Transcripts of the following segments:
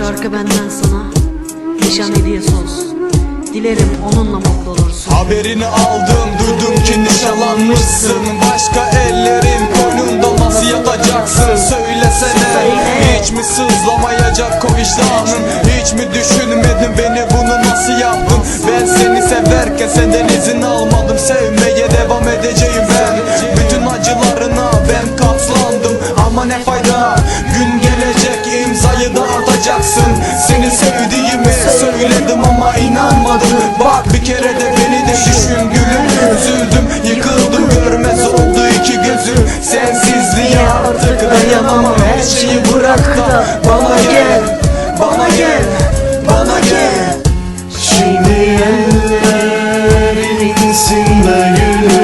şarkı benden sana. Nişan hediyesi olsun. Dilerim onunla mutlu olursun. Haberini aldım duydum ki nişanlanmışsın. Başka ellerin koynunda nasıl yatacaksın Söylesene hiç mi sızlamayacak o vicdanın? Hiç mi düşünmedin beni bunu nasıl yaptın? Ben seni severken senden izin almadım. Sevmeye devam edeceğim ben. Bütün acılarına ben katlandım Ama ne söyledim ama inanmadın Bak bir kere de beni de düşün gülüm Üzüldüm. Yıkıldım görmez oldu iki gözüm. Sensizliğe artık dayanamam her şeyi bırak da Bana gel, bana gel, bana gel. Şimdi ellerinsin de gülüm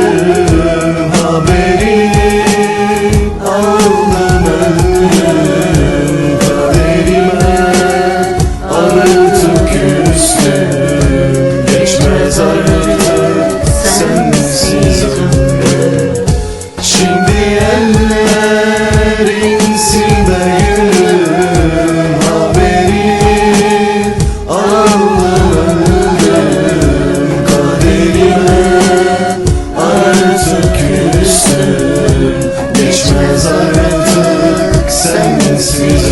Geçmez artık sensiz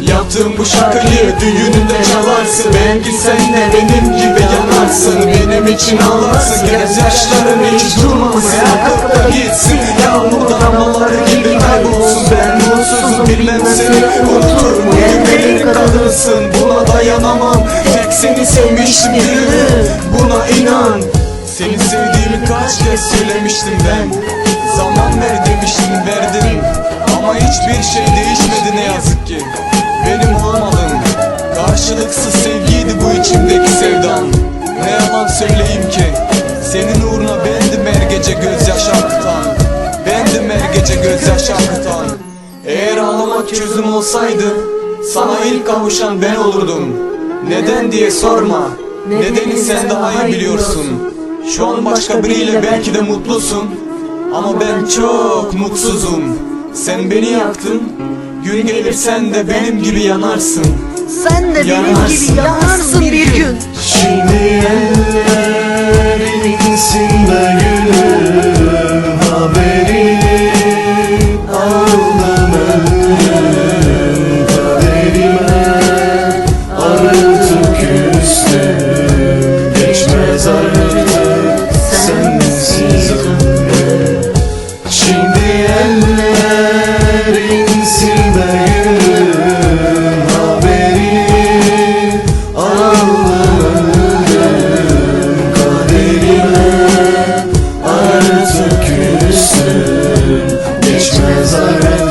Yaptığım bu şarkıyı düğününde çalarsın. Belki sen de benim gibi yanarsın. Benim için ağlarsın. Gözyaşların hiç durmasın Akıp gitsin Yağmur damlaları gibi kaybolsun. Ben mutsuzum bilmem seni unutur muyum Beni kalırsın buna dayanamam. Tek seni sevmiştim Buna inan. Seni sevdiğimi kaç kez söylemiştim ben Zaman ver demiştim verdin Ama hiçbir şey değişmedi ne yazık ki. Benim olmadın Karşılıksız sevgiydi bu içimdeki sevdan Ne yalan söyleyeyim ki Senin uğruna bendim her gece gözyaşı akıtan. Bendim her gece gözyaşı akıtan. Eğer ağlamak çözüm olsaydı Sana ilk kavuşan ben olurdum. Neden diye sorma. Nedeni sen daha iyi biliyorsun. Şu an başka biriyle belki de mutlusun Ama ben çok mutsuzum. Sen beni yaktın. Gün gelir sen de benim gibi yanarsın. Sen de benim gibi yanarsın. bir gün. Şimdi ellerinsin de gülüm Haberini aldım resurrection.